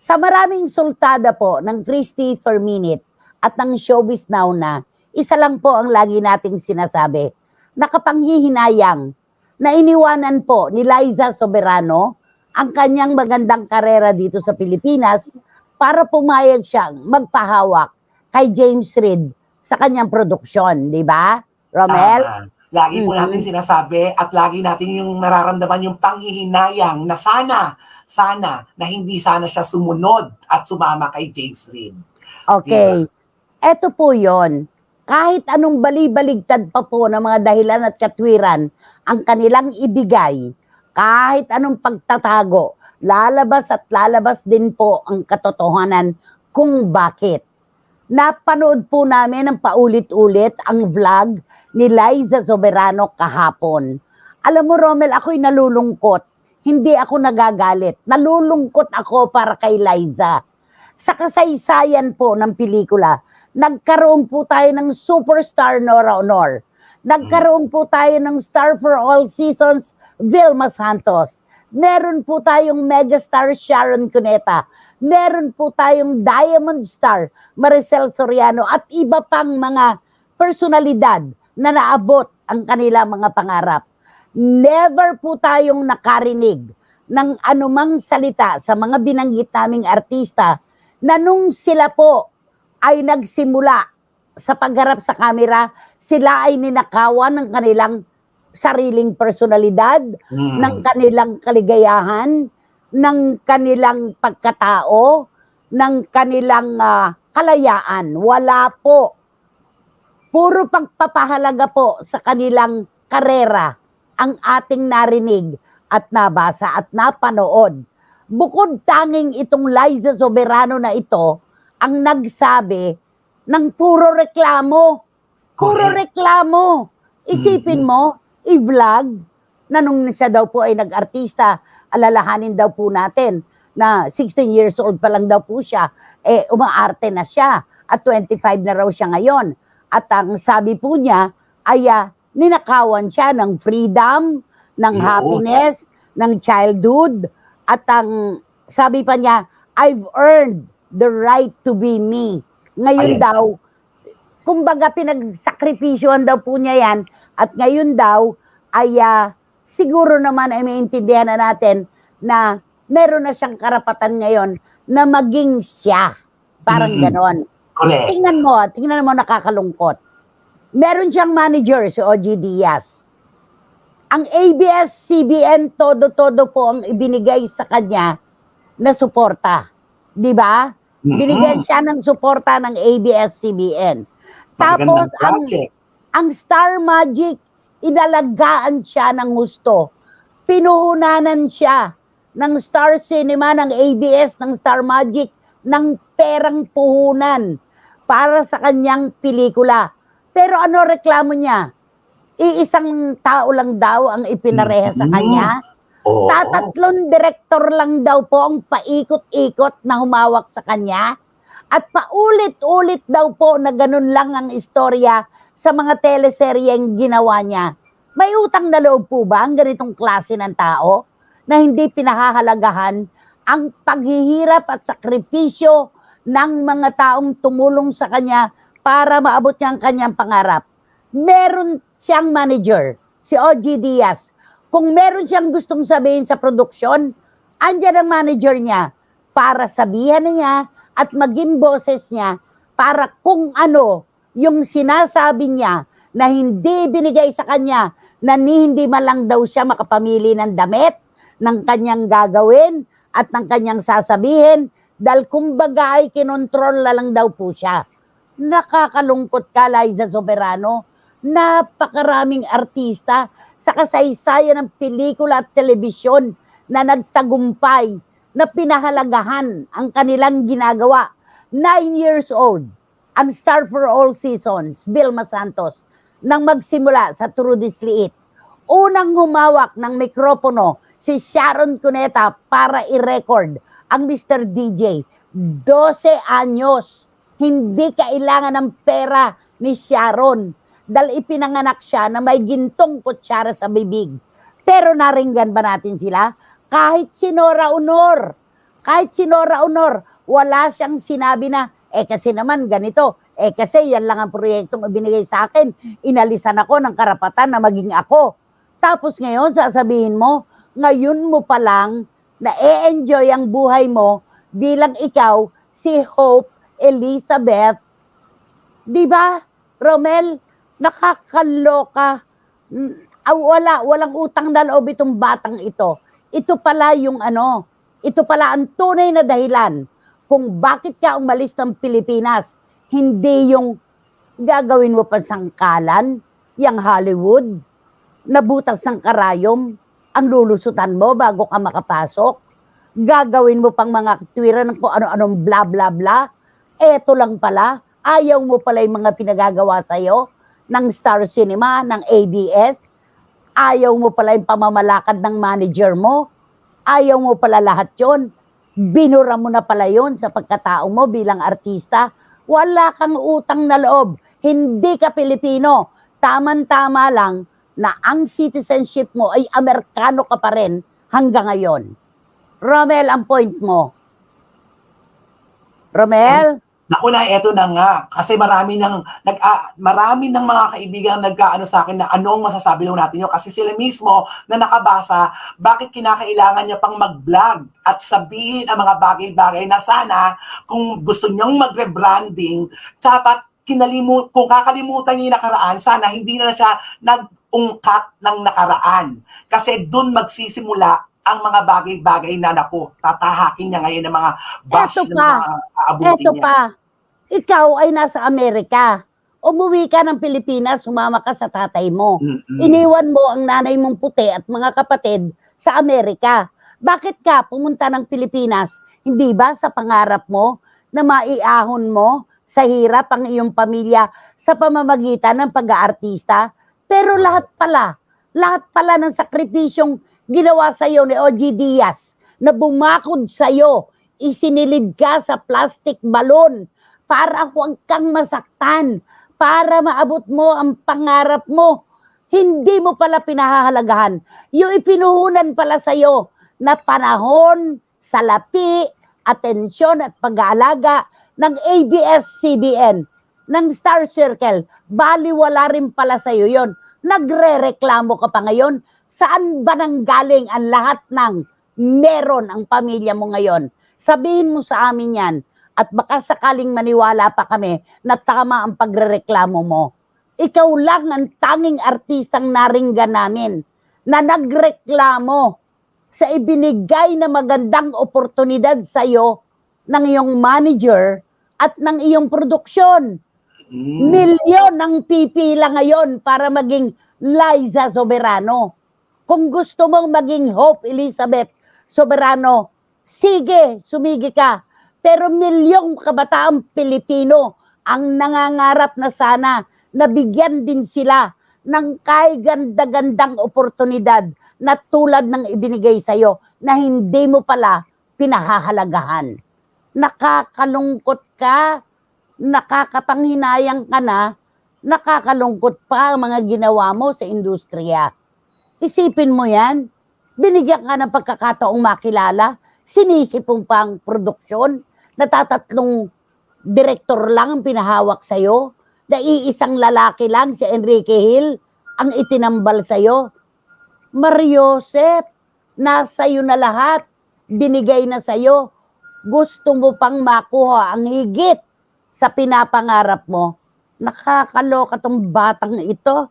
Sa maraming sultada po ng Christy per minute at ng Showbiz Now na, isa lang po ang lagi nating sinasabi, nakapanghihinayang na iniwanan po ni Liza Soberano ang kanyang magandang karera dito sa Pilipinas para pumayag siyang magpahawak kay James Reid sa kanyang produksyon, di ba? Romel? Tama. Lagi po Mhm. natin sinasabi at lagi natin yung nararamdaman yung panghihinayang na sana, sana, na hindi sana siya sumunod at sumama kay James Reid. Okay. Eto po yon. Kahit anong balibaligtad pa po ng mga dahilan at katwiran ang kanilang ibigay, kahit anong pagtatago, lalabas at lalabas din po ang katotohanan kung bakit. Napanood po namin ng paulit-ulit ang vlog ni Liza Soberano kahapon. Alam mo, Romel, ako'y nalulungkot. Hindi ako nagagalit. Nalulungkot ako para kay Liza. Sa kasaysayan po ng pelikula, nagkaroon po tayo ng superstar Nora Honor. Nagkaroon po tayo ng star for all seasons, Vilma Santos. Meron po tayong megastar Sharon Cuneta. Meron po tayong diamond star Maricel Soriano at iba pang mga personalidad na naabot ang kanila mga pangarap. Never po tayong nakarinig ng anumang salita sa mga binanggit naming artista na nung sila po ay nagsimula sa pagharap sa kamera, sila ay ninakawan ng kanilang sariling personalidad, Mm. ng kanilang kaligayahan, ng kanilang pagkatao, ng kanilang ah, kalayaan. Wala po. Puro pagpapahalaga po sa kanilang karera ang ating narinig at nabasa at napanood. Bukod tanging itong Liza Soberano na ito ang nagsabi ng puro reklamo. Puro reklamo. Isipin mo, i-vlog na nung siya daw po ay nag-artista, alalahanin daw po natin na 16 years old pa lang daw po siya, eh umaarte na siya at 25 na raw siya ngayon. At ang sabi po niya ay ah, ninakawan siya ng freedom, ng Yun. happiness, ng childhood, at ang sabi pa niya, I've earned the right to be me. Ngayon Ayun. daw, kumbaga pinagsakripisyohan daw po niya yan, at ngayon daw ay ah, siguro naman ay maintindihan na natin na meron na siyang karapatan ngayon na maging siya. Parang Mm-mm. ganon. Correct. Tingnan mo, tingnan mo nakakalungkot. Meron siyang manager, si OG Diaz. Ang ABS-CBN, todo-todo po ang ibinigay sa kanya na suporta. Di ba? Binigyan siya ng suporta ng ABS-CBN. Tapos, ang, ang Star Magic, inalagaan siya ng gusto. Pinuhunanan siya ng Star Cinema, ng ABS, ng Star Magic, ng perang puhunan para sa kanyang pelikula. Pero ano reklamo niya? Iisang tao lang daw ang ipinareha sa Mhm. kanya. Oo. Tatatlong direktor lang daw po ang paikot-ikot na humawak sa kanya. At paulit-ulit daw po na ganun lang ang istorya sa mga teleseryeng ginawa niya. May utang na loob po ba ang ganitong klase ng tao na hindi pinahahalagahan ang paghihirap at sakripisyo ng mga taong tumulong sa kanya para maabot niya ang kanyang pangarap? Meron siyang manager, si OG Diaz. Kung meron siyang gustong sabihin sa produksyon, andyan ang manager niya para sabihan niya at maging boses niya para kung ano yung sinasabi niya na hindi binigay sa kanya na ni hindi man lang daw siya makapamili ng damit ng kanyang gagawin at ng kanyang sasabihin dahil kumbaga ay kinontrol na lang daw po siya. Nakakalungkot ka, Liza Soberano. Napakaraming artista sa kasaysayan ng pelikula at telebisyon na nagtagumpay, na pinahalagahan ang kanilang ginagawa. Nine years old, ang star for all seasons, Vilma Santos, nang magsimula sa Trudis Liit. Unang humawak ng mikropono si Sharon Cuneta para i-record ang Mr. DJ. 12 anyos. Hindi kailangan ng pera ni Sharon dahil ipinanganak siya na may gintong kutsara sa bibig. Pero naringgan ba natin sila? Kahit si Nora Honor, Kahit si Nora Honor, wala siyang sinabi na, eh kasi naman ganito, eh kasi yan lang ang proyektong ibinigay sa akin, inalisan ako ng karapatan na maging ako. Tapos ngayon, sasabihin mo, ngayon mo pa lang na e-enjoy ang buhay mo bilang ikaw si Hope Elizabeth. Di ba, Romel? Nakakaloka. Ah, wala, walang utang na loob itong batang ito. Ito pala yung ano, ito pala ang tunay na dahilan kung bakit ka umalis ng Pilipinas. Hindi yung gagawin mo pa sangkalan, yung Hollywood, nabutas ng karayom, ang lulusutan mo bago ka makapasok. Gagawin mo pang mga tuwira ng kung ano-anong bla bla bla. Eto lang pala, ayaw mo pala yung mga pinagagawa sa'yo ng Star Cinema, ng ABS. Ayaw mo pala yung pamamalakad ng manager mo. Ayaw mo pala lahat yon. Binura mo na pala yon sa pagkatao mo bilang artista. Wala kang utang na loob. Hindi ka Pilipino. Taman-tama lang na ang citizenship mo ay Amerikano ka pa rin hanggang ngayon. Romel, ang point mo. Romel? Naku na, eto na nga. Kasi marami ng, nag, ah, marami ng mga kaibigan nagkaano sa akin na anong masasabi daw natin yun. Kasi sila mismo na nakabasa, bakit kinakailangan niya pang mag-vlog at sabihin ang mga bagay-bagay na sana kung gusto niyang mag-rebranding, dapat kinalimu kung kakalimutan niya yung nakaraan, sana hindi na siya nag-ungkat ng nakaraan. Kasi doon magsisimula ang mga bagay-bagay na naku, tatahakin niya ngayon ng mga bash Eto ng mga aabutin Eto niya. pa, ikaw ay nasa Amerika. Umuwi ka ng Pilipinas, sumama ka sa tatay mo. Mm-mm. Iniwan mo ang nanay mong puti at mga kapatid sa Amerika. Bakit ka pumunta ng Pilipinas? Hindi ba sa pangarap mo na maiahon mo sa hirap ang iyong pamilya sa pamamagitan ng pag-aartista? Pero lahat pala, lahat pala ng sakripisyong ginawa sa iyo ni OG Diaz na bumakod sa iyo, isinilid ka sa plastic balon para huwag kang masaktan, para maabot mo ang pangarap mo hindi mo pala pinahahalagahan. Yung ipinuhunan pala sa'yo na panahon, salapi, atensyon at pag-aalaga ng ABS-CBN, ng Star Circle, baliwala rin pala sa'yo yon. Nagre-reklamo ka pa ngayon. Saan ba nanggaling ang lahat ng meron ang pamilya mo ngayon? Sabihin mo sa amin yan at baka sakaling maniwala pa kami na tama ang pagrereklamo mo ikaw lang ang tanging artistang naringgan namin na nagreklamo sa ibinigay na magandang oportunidad sa iyo ng iyong manager at ng iyong produksyon. Mm. Milyon ang pipila ngayon para maging Liza Soberano. Kung gusto mong maging Hope Elizabeth Soberano, sige, sumigi ka. Pero milyong kabataang Pilipino ang nangangarap na sana na bigyan din sila ng kay ganda-gandang oportunidad na tulad ng ibinigay sa'yo na hindi mo pala pinahahalagahan. Nakakalungkot ka, nakakapanghinayang ka na, nakakalungkot pa ang mga ginawa mo sa industriya. Isipin mo yan, binigyan ka ng pagkakataong makilala, sinisipong pang produksyon, natatatlong direktor lang ang pinahawak sa'yo, na iisang lalaki lang, si Enrique Hill, ang itinambal sa'yo. Mariosep, nasa iyo na lahat, binigay na sa'yo. Gusto mo pang makuha ang higit sa pinapangarap mo. Nakakaloka tong batang ito.